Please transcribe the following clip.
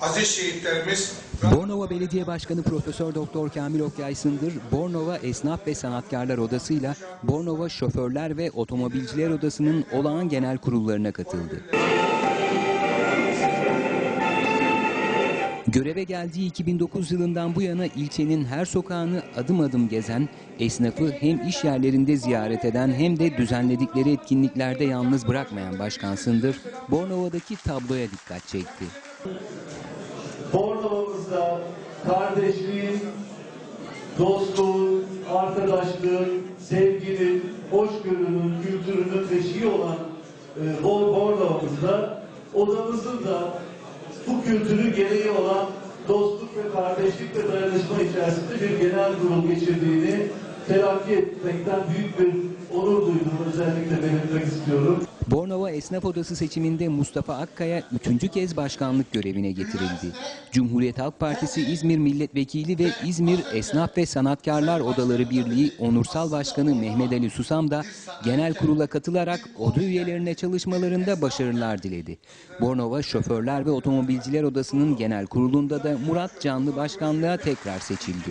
aziz şehitlerimiz Bornova Belediye Başkanı Profesör Doktor Kamil Okyay-Sındır, Bornova Esnaf ve Sanatkarlar Odası'yla Bornova Şoförler ve Otomobilciler Odası'nın olağan genel kurullarına katıldı. Göreve geldiği 2009 yılından bu yana ilçenin her sokağını adım adım gezen, esnafı hem iş yerlerinde ziyaret eden hem de düzenledikleri etkinliklerde yalnız bırakmayan Başkan Sındır, Bornova'daki tabloya dikkat çekti. Bornova'mızda kardeşliğin, dostluğun, arkadaşlığın, sevginin, hoşgörünün, kültürünün beşiği olan e, Bor Bornova'mızda odamızın da bu kültürü gereği olan dostluk ve kardeşlik ve dayanışma içerisinde bir genel kurul geçirdiğini telakki etmekten büyük bir onur duyduğumu özellikle belirtmek istiyorum. Bornova Esnaf Odası seçiminde Mustafa Akkaya üçüncü kez başkanlık görevine getirildi. Cumhuriyet Halk Partisi İzmir Milletvekili ve İzmir Esnaf ve Sanatkarlar Odaları Birliği Onursal Başkanı Mehmet Ali Susam da genel kurula katılarak oda üyelerine çalışmalarında başarılar diledi. Bornova Şoförler ve Otomobilciler Odası'nın genel kurulunda da Murat Canlı başkanlığa tekrar seçildi.